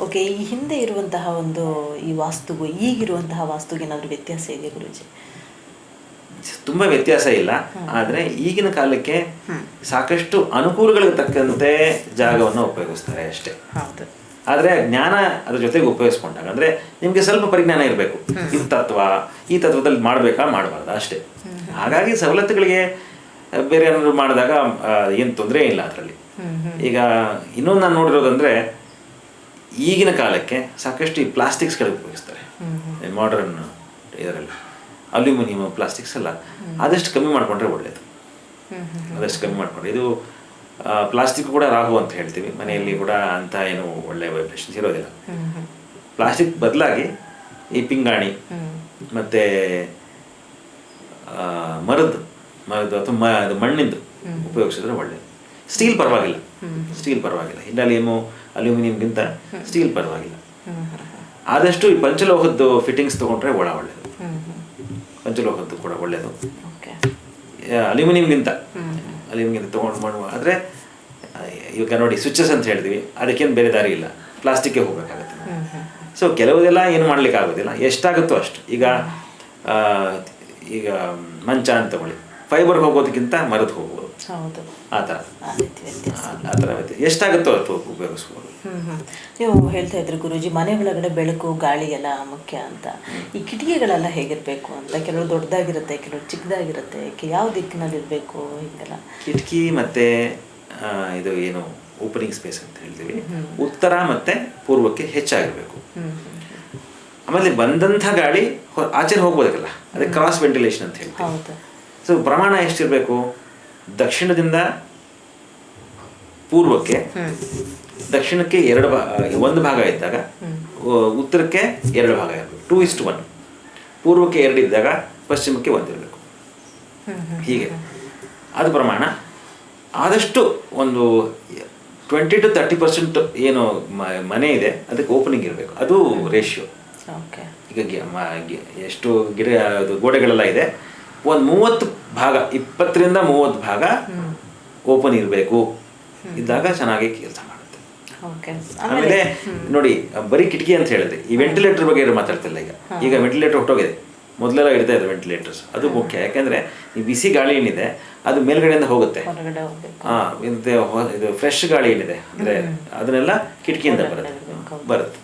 Okay ಈ ಹಿಂದೆ ಇರುವಂತಹ ಒಂದು ಈ ವಾಸ್ತುಗೂ ಈಗಿರುವಂತಹ ವಾಸ್ತುಗೆ ಏನಾದರೂ ವ್ಯತ್ಯಾಸ ಇದೆ ಗುರುಜಿ? ತುಂಬ ವ್ಯತ್ಯಾಸ ಇಲ್ಲ. ಆದರೆ ಈಗಿನ ಕಾಲಕ್ಕೆ ಸಾಕಷ್ಟು ಅನುಕೂಲಗಳಿಗೆ ತಕ್ಕಂತೆ ಜಾಗವನ್ನು ಉಪಯೋಗಿಸ್ತಾರೆ ಅಷ್ಟೇ. ಆದರೆ ಜ್ಞಾನ ಅದ್ರ ಜೊತೆಗೆ ಉಪಯೋಗಿಸ್ಕೊಂಡಾಗ ಅಂದರೆ ನಿಮಗೆ ಸ್ವಲ್ಪ ಪರಿಜ್ಞಾನ ಇರಬೇಕು. ಈ ತತ್ವ ಈ ತತ್ವದಲ್ಲಿ ಮಾಡಬೇಕಾ ಮಾಡಬಾರ್ದು ಅಷ್ಟೇ. ಹಾಗಾಗಿ ಸವಲತ್ತುಗಳಿಗೆ ಬೇರೆ ಏನಾದರೂ ಮಾಡಿದಾಗ ಏನು ತೊಂದರೆ ಇಲ್ಲ ಅದರಲ್ಲಿ. ಈಗ ಇನ್ನೊಂದು ನಾನು ನೋಡಿರೋದಂದ್ರೆ ಈಗಿನ ಕಾಲಕ್ಕೆ ಸಾಕಷ್ಟು ಈ ಪ್ಲಾಸ್ಟಿಕ್ಸ್ಗಳು ಉಪಯೋಗಿಸ್ತಾರೆ. ಮಾಡರ್ನ್ ಇದರಲ್ಲಿ. ಅಲ್ಯೂಮಿನಿಯಂ ಪ್ಲಾಸ್ಟಿಕ್ಸ್ ಎಲ್ಲ ಆದಷ್ಟು ಕಮ್ಮಿ ಮಾಡಿಕೊಂಡ್ರೆ ಒಳ್ಳೆಯದು ಆದಷ್ಟು ಕಮ್ಮಿ ಮಾಡಿಕೊಂಡ್ರೆ. ಇದು ಪ್ಲಾಸ್ಟಿಕ್ ಕೂಡ ರಾಹು ಅಂತ ಹೇಳ್ತೀವಿ. ಮನೆಯಲ್ಲಿ ಕೂಡ ಅಂತ ಏನು ಒಳ್ಳೆ ವೈಬ್ರೇಷನ್ಸ್ ಇರೋದಿಲ್ಲ. ಪ್ಲಾಸ್ಟಿಕ್ ಬದಲಾಗಿ ಈ ಪಿಂಗಾಣಿ ಮತ್ತು ಮರದ್ದು ಮರದ್ದು ಅಥವಾ ಮ ಅದು ಮಣ್ಣಿಂದು ಉಪಯೋಗಿಸಿದ್ರೆ ಒಳ್ಳೆಯದು ಸ್ಟೀಲ್ ಪರವಾಗಿಲ್ಲ. ಸ್ಟೀಲ್ ಪರವಾಗಿಲ್ಲ. ಇಂಡಾಲಿಯಮು ಅಲ್ಯೂಮಿನಿಯಂಗಿಂತ ಸ್ಟೀಲ್ ಪರವಾಗಿಲ್ಲ. ಆದಷ್ಟು ಈ ಪಂಚಲೋಹದ್ದು ಫಿಟ್ಟಿಂಗ್ಸ್ ತೊಗೊಂಡ್ರೆ ಒಳ ಒಳ್ಳೆಯದು ಪಂಚಲೋಹದ್ದು ಕೂಡ ಒಳ್ಳೆಯದು ಓಕೆ. ಅಲ್ಯೂಮಿನಿಯಂಗಿಂತ. ಅಲ್ಯೂಮಿನಿಯಂ ತೊಗೊಂಡು ಮಾಡುವ. ಆದರೆ ಇವಾಗ ನೋಡಿ ಸ್ವಿಚಸ್ ಅಂತ ಹೇಳ್ತೀವಿ ಅದಕ್ಕೇನು ಬೇರೆ ದಾರಿ ಇಲ್ಲ. ಪ್ಲಾಸ್ಟಿಕ್ಗೆ ಹೋಗಬೇಕಾಗುತ್ತೆ. ಸೊ ಕೆಲವುದೆಲ್ಲ ಏನು ಮಾಡ್ಲಿಕ್ಕೆ ಆಗೋದಿಲ್ಲ ಎಷ್ಟಾಗುತ್ತೋ ಅಷ್ಟು. ಈಗ ಈಗ ಮಂಚ ಅಂತ ತಗೊಳ್ಳಿ ಫೈಬರ್ ಹೋಗೋದಕ್ಕಿಂತ ಮರದ ಹೋಗ್ಬೋದು. ಹೌದು. ಆ ಥರ. ಆ ಥರ ಎಷ್ಟಾಗುತ್ತೋ ಅಷ್ಟು ಉಪಯೋಗಿಸ್ಬೋದು. ನೀವು ಹೇಳ್ತಾ ಇದ್ರಿ ಗುರುಜಿ ಮನೆ ಒಳಗಡೆ ಬೆಳಕು ಗಾಳಿ ಎಲ್ಲ ಮುಖ್ಯ ಅಂತ. ಈ ಕಿಟಕಿಗಳೆಲ್ಲ ಹೇಗಿರ್ಬೇಕು ಅಂತ? ಕೆಲವು ದೊಡ್ಡದಾಗಿರುತ್ತೆ ಕೆಲವು ಚಿಕ್ಕದಾಗಿರುತ್ತೆ. ಯಾವ ದಿಕ್ಕಿನಲ್ಲಿ ಇರಬೇಕು ಹಿಂಗೆಲ್ಲ? ಕಿಟಕಿ ಮತ್ತೆ ಇದು ಏನು ಓಪನಿಂಗ್ ಸ್ಪೇಸ್ ಅಂತ ಹೇಳ್ತೀವಿ. ಉತ್ತರ ಮತ್ತೆ ಪೂರ್ವಕ್ಕೆ ಹೆಚ್ಚಾಗಿರಬೇಕು. ಆಮೇಲೆ ಬಂದಂಥ ಗಾಳಿ ಆಚೆ ಹೋಗ್ಬೋದಲ್ಲ ಅದೇ ಕ್ರಾಸ್ ವೆಂಟಿಲೇಷನ್ ಅಂತ ಹೇಳ್ತೀವಿ. ಹೌದು. ಸೊ ಪ್ರಮಾಣ ಎಷ್ಟಿರಬೇಕು? ದಕ್ಷಿಣದಿಂದ ಪೂರ್ವಕ್ಕೆ ದಕ್ಷಿಣಕ್ಕೆ ಎರಡು ಭಾಗ ಒಂದು ಭಾಗ ಇದ್ದಾಗ ಉತ್ತರಕ್ಕೆ ಎರಡು ಭಾಗ ಇರಬೇಕು. ಟೂ ಇಸ್ಟ್ ಒನ್ ಪೂರ್ವಕ್ಕೆ ಎರಡು ಇದ್ದಾಗ ಪಶ್ಚಿಮಕ್ಕೆ ಒಂದಿರಬೇಕು ಹೀಗೆ. ಅದು ಪ್ರಮಾಣ. ಆದಷ್ಟು ಒಂದು ಟ್ವೆಂಟಿ ಟು ತರ್ಟಿ ಪರ್ಸೆಂಟ್ ಏನು ಮನೆ ಇದೆ ಅದಕ್ಕೆ ಓಪನಿಂಗ್ ಇರಬೇಕು. ಅದು ರೇಷಿಯೋ ಈಗ ಎಷ್ಟು ಗಿಡ ಗೋಡೆಗಳೆಲ್ಲ ಇದೆ ಒಂದು ಮೂವತ್ತು ಭಾಗ ಇಪ್ಪತ್ತರಿಂದ ಮೂವತ್ತು ಭಾಗ ಓಪನ್ ಇರಬೇಕು. ಇದ್ದಾಗ ಚೆನ್ನಾಗಿ ಕೆಲಸ ಮಾಡುತ್ತೆ. ಆಮೇಲೆ ನೋಡಿ ಬರೀ ಕಿಟಕಿ ಅಂತ ಹೇಳಿದ್ರೆ ಈ ವೆಂಟಿಲೇಟರ್ ಬಗ್ಗೆ ಮಾತಾಡ್ತಿಲ್ಲ ಈಗ? ಈಗ ವೆಂಟಿಲೇಟರ್ ಹೊಟ್ಟೋಗಿದೆ ಮೊದಲೆಲ್ಲ ಇರ್ತಾ ಇದೆ ವೆಂಟಿಲೇಟರ್ಸ್ ಅದು ಮುಖ್ಯ. ಯಾಕೆಂದರೆ ಈ ಬಿಸಿ ಗಾಳಿ ಏನಿದೆ ಅದು ಮೇಲ್ಗಡೆಯಿಂದ ಹೋಗುತ್ತೆ. ಹಾಂ ಇದು ಫ್ರೆಶ್ ಗಾಳಿ ಏನಿದೆ ಅಂದರೆ ಅದನ್ನೆಲ್ಲ ಕಿಟಕಿಯಿಂದ ಬರುತ್ತೆ. ಬರುತ್ತೆ.